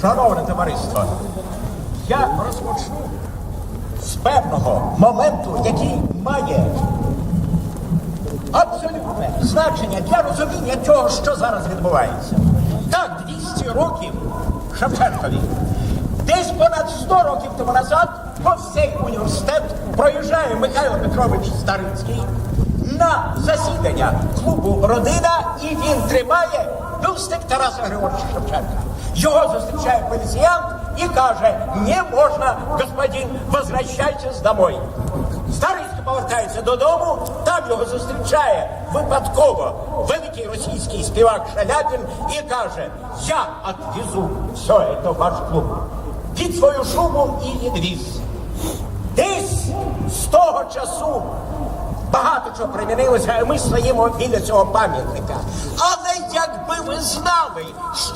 Шановне товариство, я розпочну з певного моменту, який має абсолютне значення для розуміння того, що зараз відбувається. Так, 200 років Шевченкові. Десь понад 100 років тому назад повз цей університет проїжджає Михайло Петрович Старицький на засідання клубу Родина і він тримає бюстик Тараса Григоровича Шевченка. Його зустрічає поліціянт і каже, не можна, господин, возвращайтесь домой. Старицький повертається додому, там його зустрічає випадково великий російський співак Шаляпін і каже, я отвезу все це в ваш клуб. Під свою шубу і відвіз. Десь з того часу багато чого примінилося, а ми стоїмо біля цього пам'ятника. Але ви знали,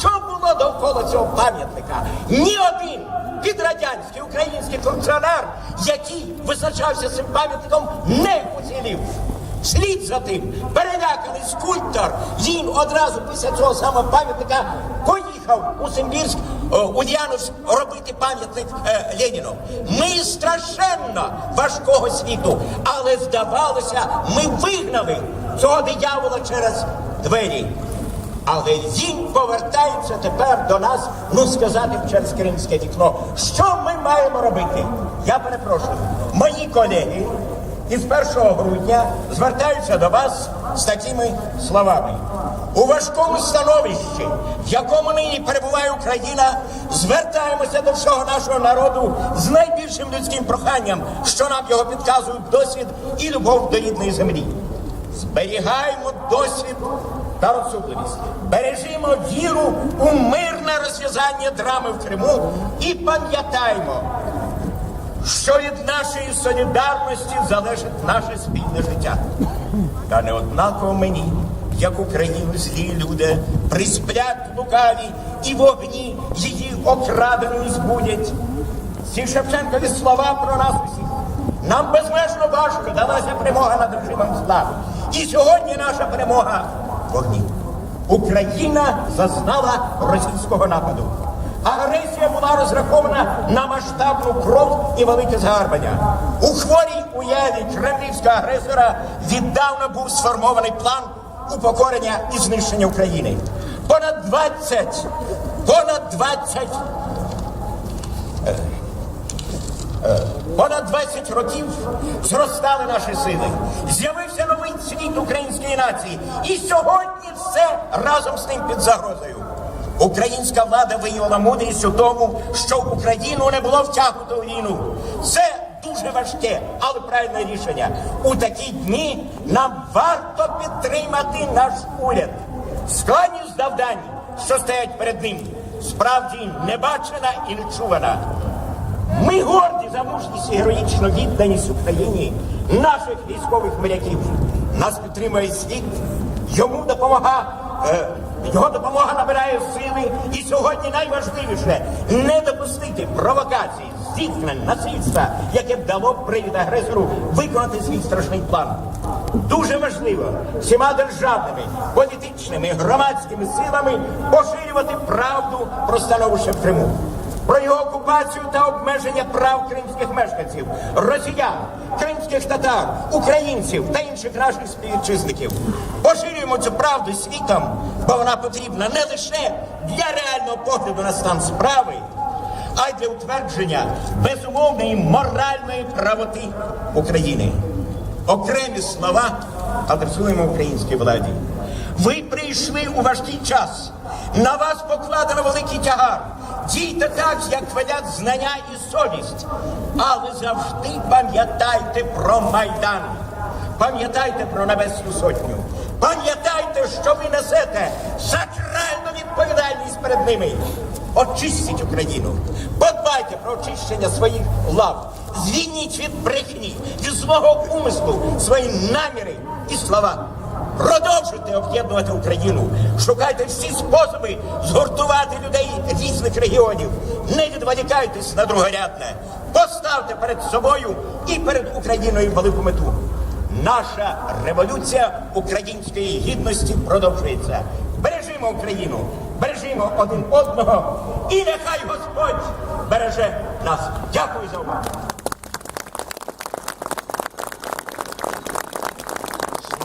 що було довкола цього пам'ятника, ні один підрадянський український функціонер, який визначався цим пам'ятником, не уцілів. Слід за тим, переляканий скульптор, він одразу після цього самого пам'ятника поїхав у Симбірськ, о, у Діановськ робити пам'ятник е, Леніну. Ми страшенно важкого світу, але здавалося, ми вигнали цього диявола через двері. Але він повертається тепер до нас, ну сказати через кримське вікно. Що ми маємо робити? Я перепрошую, мої колеги із 1 грудня звертаються до вас з такими словами. У важкому становищі, в якому нині перебуває Україна, звертаємося до всього нашого народу з найбільшим людським проханням, що нам його підказують досвід і любов до рідної землі. Зберігаємо досвід та розсудливість. Бережімо віру у мирне розв'язання драми в Криму і пам'ятаємо, що від нашої солідарності залежить наше спільне життя. Та не однаково мені, як Україну злі люди, присплять лукаві і вогні її окраденої збудять. Ці Шевченкові слова про нас усіх. Нам безмежно важко далася перемога над режимом зла. І сьогодні наша перемога вогні. Україна зазнала російського нападу. Агресія була розрахована на масштабну кров і велике загарбання. У хворій уяві кремлівського агресора віддавна був сформований план упокорення і знищення України. Понад 20, понад 20 Понад 20 років зростали наші сили. З'явився світ української нації. І сьогодні все разом з ним під загрозою. Українська влада виявила мудрість у тому, що Україну не було втягнуто в війну. Це дуже важке, але правильне рішення. У такі дні нам варто підтримати наш уряд. Складність завдань, що стоять перед ним, справді небачена і нечувана. Ми горді за мужність і героїчну відданість Україні, наших військових моряків. Нас підтримує світ, йому допомога, е, його допомога набирає сили. І сьогодні найважливіше не допустити провокацій, зіткнень, насильства, яке б дало привід агресору виконати свій страшний план. Дуже важливо всіма державними, політичними, громадськими силами поширювати правду про становище в Криму про його окупацію та обмеження прав кримських мешканців, росіян, кримських татар, українців та інших наших співвітчизників. Поширюємо цю правду світом, бо вона потрібна не лише для реального погляду на стан справи, а й для утвердження безумовної моральної правоти України. Окремі слова адресуємо українській владі. Ви прийшли у важкий час. На вас покладено великий тягар. Дійте так, як велять знання і совість. Але завжди пам'ятайте про Майдан. Пам'ятайте про Небесну Сотню. Пам'ятайте, що ви несете сакральну відповідальність перед ними. Очистіть Україну. Подбайте про очищення своїх лав. Звільніть від брехні, від злого умислу свої наміри і слова. Продовжуйте об'єднувати Україну. Шукайте всі способи згуртувати людей різних регіонів. Не відволікайтесь на другорядне. Поставте перед собою і перед Україною велику мету. Наша революція української гідності продовжується. Бережімо Україну, бережімо один одного і нехай Господь береже нас. Дякую за увагу.